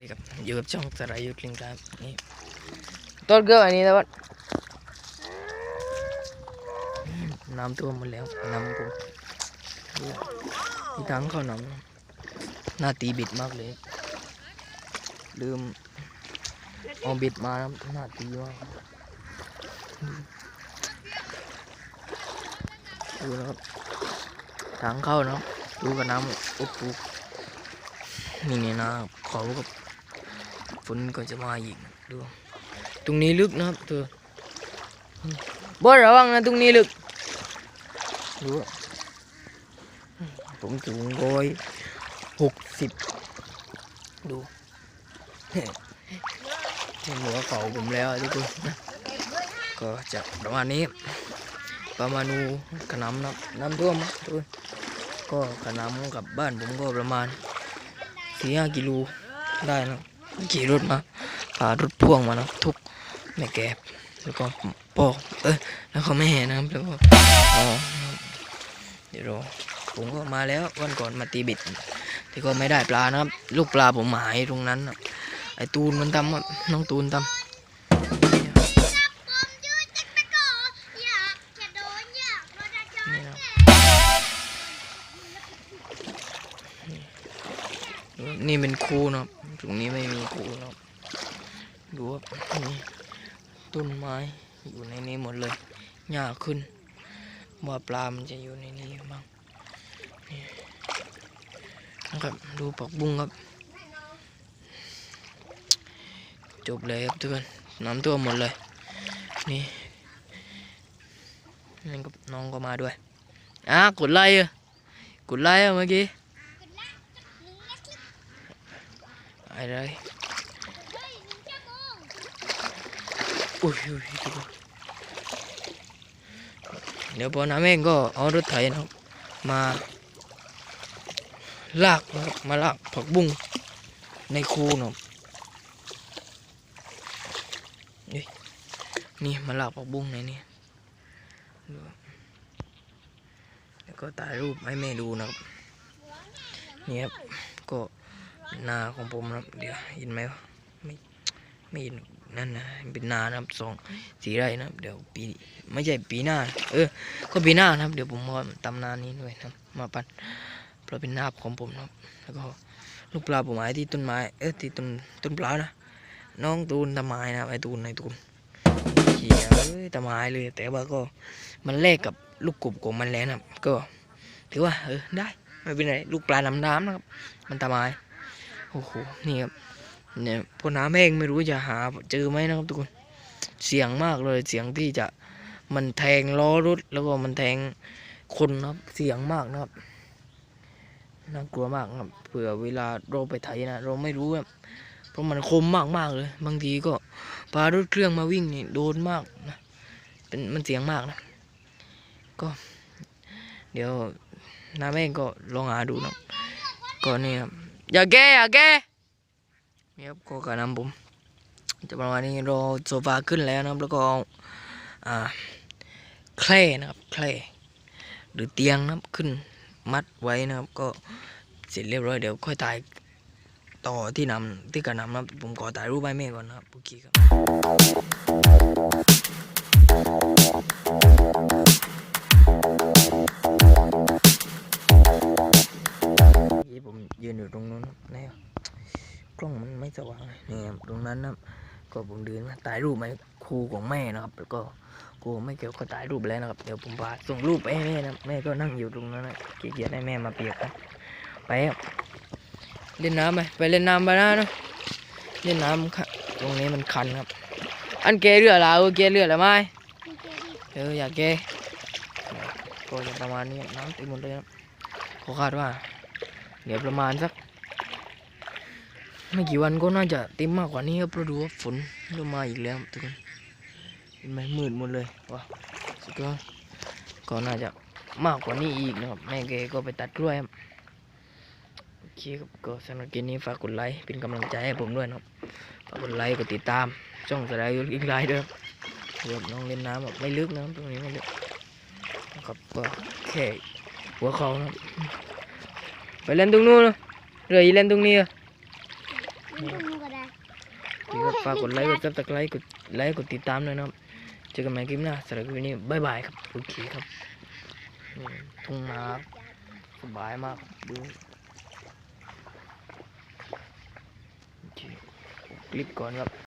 ครับอยู่กับช่องสรายยุทธลิงครับนี่ต้นเกลืออันนี้นะวัดน้ำท่วมหมดแล้วน้ำผมที่ทั้งเขาน้ำหน้าตีบิดมากเลยลืมเอาบิดมานะหน้าตีมาดูนะครับทางเข้านะดูกับน้ำอุบปุบนี่ไงนะเขากับ ฝนก็จะมาอีกดูตรงนี้ลึกนะครับเธอบอสระวังนะตรงนี้ลึกดูผมสูงร้อยหกสิบดูที่หัวเขาผมแล้วทุกคนนะก็จะประมาณนี้ ประมาณนูขนำน้ำน้ำท่วมทุกคนก็ขนำกับบ้านผมก็ประมาณสี่ห้ากิโลได้นะ ขี่รถมาพารถพ่วงมานะทุกแม่แกบแล้วก็พ่อเอ้ยแล้วเขาไม่นะครับแล้วก็อ๋อเดี๋ยวรอผมก็มาแล้ววันก่อนมาตีบิดที่ก็ไม่ได้ปลานะครับ ลูกปลาผมหายตรงนั้นไอตูนมันทำน้องตูนทำ นะครับตรงนี้ไม่มีคูนะครับดูว่านี่ต้นไม้อยู่ในนี้หมดเลยหญ้าขึ้นว่าปลามันจะอยู่ในนี้บ้างนี่นะครับดูผักบุ้งครับ จบเลยครับทุกคนน้ำท่วมหมดเลย นี่นี่ก็น้องก็มาด้วยอะกดไลค์อะกดไลค์อ่เมื่อกี้ อะไรอุ้ยอุ้ยทุกคนเดี๋ยวพอน้ำเองก็เอารถไถนะมาลากนะมาลากผักบุ้งในคูนะครับนี่มาลากผักบุ้งในนี่ดูแล้วก็ถ่ายรูปให้แม่ดูนะครับนี่ครับ นาของผมนะครับเดี๋ยวเห็นไหมวะไม่ไม่เห็นนั่นนะเป็นนานะครับสองสี่ไรนะครับเดี๋ยวปีไม่ใช่ปีหน้า เออ ก็ปีหน้านะครับ เดี๋ยวผมก็ตำนานนี้ด้วยนะมาปันเพราะเป็นนาของผมนะครับ แล้วก็ลูกปลาผมหมายที่ต้นไม้เออที่ต้นต้นปลานะน้องตูนตะไม้นะไอ้ตูนไอ้ตูนเขียวตะไม้เลย แต่ว่าก็มันแลกกับลูกกบของมันแล้วนะครับ ก็ถือว่าเออได้ไม่เป็นไรลูกปลาน้ำน้ำนะครับ มันตะไม้ โอ้โห นี่ครับ เนี่ยพอน้ำแห้งไม่รู้จะหาเจอไหมนะครับทุกคน เสียงมากเลย เสียงที่จะมันแทงล้อรถแล้วก็มันแทงคนนะครับ เสียงมากนะครับ น่ากลัวมากครับ เผื่อเวลาเราไปไถนะ เราไม่รู้ครับ เพราะมันคมมากมากๆเลย บางทีก็พารถเครื่องมาวิ่งนี่โดนมากนะ เป็นมันเสียงมากนะ ก็ เดี๋ยวน้าแม่งก็ลองหาดูนะก็นี่ครับ อย่าแก้อย่าแก้นี่ครับก็กระนำผมจะประมาณนี้รอโซฟาขึ้นแล้วนะครับแล้วก็อ่าแคร่นะครับแคร่หรือเตียงนะครับขึ้นมัดไว้นะครับ ก็เสร็จเรียบร้อยเดี๋ยวค่อยถ่ายต่อที่นำที่กระนำนะครับผมขอถ่ายรูปให้แม่ก่อนนะครับโอเคครับ อยู่ตรงนู้นนะครับกล้องมันไม่สว่างเลยนี่ครับตรงนั้นนะก็ผมเดินมาถ่ายรูปไหมครูของแม่นะครับ แล้วก็ครูไม่เกี่ยวก็ถ่ายรูปแล้วนะครับ เดี๋ยวผมพาส่งรูปไปให้แม่นะแม่ก็นั่งอยู่ตรงนั้นนะเกียจให้แม่มาเปียกนไปครับเล่นน้ำไปไปเล่นน้ำไปนะเนอะเล่นน้ำค่ะตรงนี้มันคันครับ อันเกเรือลาเออเกเรือละไหมเอออยากเกก็ประมาณนี้น้ำเต็มหมดเลยครับเขาคาดว่า เดี๋ยวประมาณสัก ไม่กี่วันก็น่าจะเต็มมากกว่านี้ครับเพราะดูว่าฝนเริ่มมาอีกแล้วทุกคนเห็นไหมมืดหมดเลยว้าสุดยอดก็น่าจะมากกว่านี้อีกนะครับแม่แกก็ไปตัดกล้วยครับโอเคครับก็สำหรับคลิปนี้ฝากกดไลค์เป็นกำลังใจให้ผมด้วยนะครับฝากกดไลค์กดติดตามช่องสไลายยุทธอีกไลน์ด้วยครับเดี๋ยวน้องเล่นน้ำแบบไม่ลึกนะครับตรงนี้ไม่ลึกนะครับก็แค่หัวเขานะครับไปเล่นตรงนู้นเนอะเรืออีเล่นตรงนี้ นี่ดูก็ได้โอเครับฝากกดไลค์กดซับสไครต์กดไลค์กดติดตามด้วยนะครับเจอกันใหม่คลิปหน้าสำหรับคลิปนี้บายบายครับโอเคครับทุ่งนาสบายมากดูคลิปก่อนครับ